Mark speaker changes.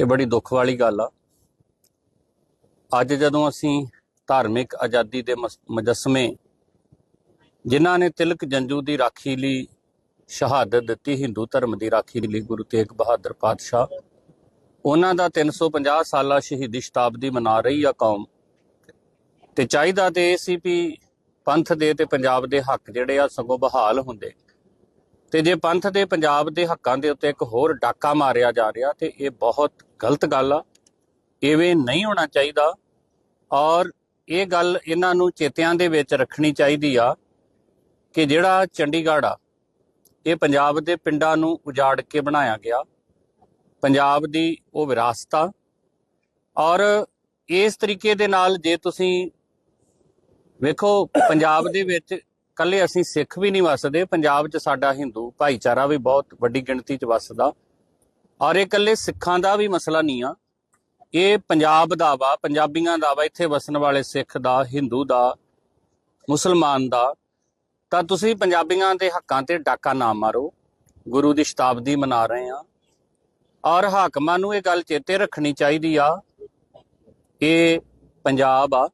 Speaker 1: ਇਹ ਬੜੀ ਦੁੱਖ ਵਾਲੀ ਗੱਲ ਆ। ਅੱਜ ਜਦੋਂ ਅਸੀਂ ਧਾਰਮਿਕ ਆਜ਼ਾਦੀ ਦੇ ਮਸ- ਮੁਜੱਸਮੇ ਜਿਨ੍ਹਾਂ ਨੇ ਤਿਲਕ ਜੰਜੂ ਦੀ ਰਾਖੀ ਲਈ ਸ਼ਹਾਦਤ ਦਿੱਤੀ, ਹਿੰਦੂ ਧਰਮ ਦੀ ਰਾਖੀ ਲਈ ਗੁਰੂ ਤੇਗ ਬਹਾਦਰ ਪਾਤਸ਼ਾਹ, ਉਹਨਾਂ ਦਾ 350 ਸਾਲਾ ਸ਼ਹੀਦੀ ਸ਼ਤਾਬਦੀ ਮਨਾ ਰਹੀ ਆ ਕੌਮ। ਤੇ ਚਾਹੀਦਾ ਤੇ ਇਹ ਸੀ ਵੀ ਪੰਥ ਦੇ ਤੇ ਪੰਜਾਬ ਦੇ ਹੱਕ ਜਿਹੜੇ ਆ ਸਗੋਂ ਬਹਾਲ ਹੁੰਦੇ। ਤੇ ਜੇ ਪੰਥ ਦੇ ਪੰਜਾਬ ਦੇ ਹੱਕਾਂ ਦੇ ਉੱਤੇ ਇੱਕ ਹੋਰ ਡਾਕਾ ਮਾਰਿਆ ਜਾ ਰਿਹਾ ਤੇ ਇਹ ਬਹੁਤ ਗਲਤ ਗੱਲ ਆ। ਇਵੇਂ ਨਹੀਂ ਹੋਣਾ ਚਾਹੀਦਾ ਔਰ ਇਹ ਗੱਲ ਇਹਨਾਂ ਨੂੰ ਚੇਤਿਆਂ ਦੇ ਵਿੱਚ ਰੱਖਣੀ ਚਾਹੀਦੀ ਆ ਕਿ ਜਿਹੜਾ ਚੰਡੀਗੜ੍ਹ ਆ, ਇਹ ਪੰਜਾਬ ਦੇ ਪਿੰਡਾਂ ਨੂੰ ਉਜਾੜ ਕੇ ਬਣਾਇਆ ਗਿਆ। ਪੰਜਾਬ ਦੀ ਉਹ ਵਿਰਾਸਤ ਆ ਔਰ ਇਸ ਤਰੀਕੇ ਦੇ ਨਾਲ ਜੇ ਤੁਸੀਂ ਵੇਖੋ, ਪੰਜਾਬ ਦੇ ਵਿੱਚ ਕੱਲੇ ਅਸੀਂ ਸਿੱਖ ਵੀ ਨਹੀਂ ਵਸਦੇ, ਪੰਜਾਬ 'ਚ ਸਾਡਾ ਹਿੰਦੂ ਭਾਈਚਾਰਾ ਵੀ ਬਹੁਤ ਵੱਡੀ ਗਿਣਤੀ 'ਚ ਵਸਦਾ। ਔਰ ਇਹ ਕੱਲੇ ਸਿੱਖਾਂ ਦਾ ਵੀ ਮਸਲਾ ਨਹੀਂ ਆ। ਇਹ ਪੰਜਾਬ ਦਾ ਵਾ, ਪੰਜਾਬੀਆਂ ਦਾ ਵਾ, ਇੱਥੇ ਵਸਣ ਵਾਲੇ ਸਿੱਖ ਦਾ, ਹਿੰਦੂ ਦਾ, ਮੁਸਲਮਾਨ ਦਾ। ਤਾਂ ਤੁਸੀਂ ਪੰਜਾਬੀਆਂ ਦੇ ਹੱਕਾਂ ਤੇ ਡਾਕਾ ਨਾ ਮਾਰੋ। ਗੁਰੂ ਦੀ ਸ਼ਤਾਬਦੀ ਮਨਾ ਰਹੇ ਆ। ਔਰ ਹਾਕਮਾਂ ਨੂੰ ਇਹ ਗੱਲ ਚੇਤੇ ਰੱਖਣੀ ਚਾਹੀਦੀ ਆ। ਇਹ ਪੰਜਾਬ ਆ।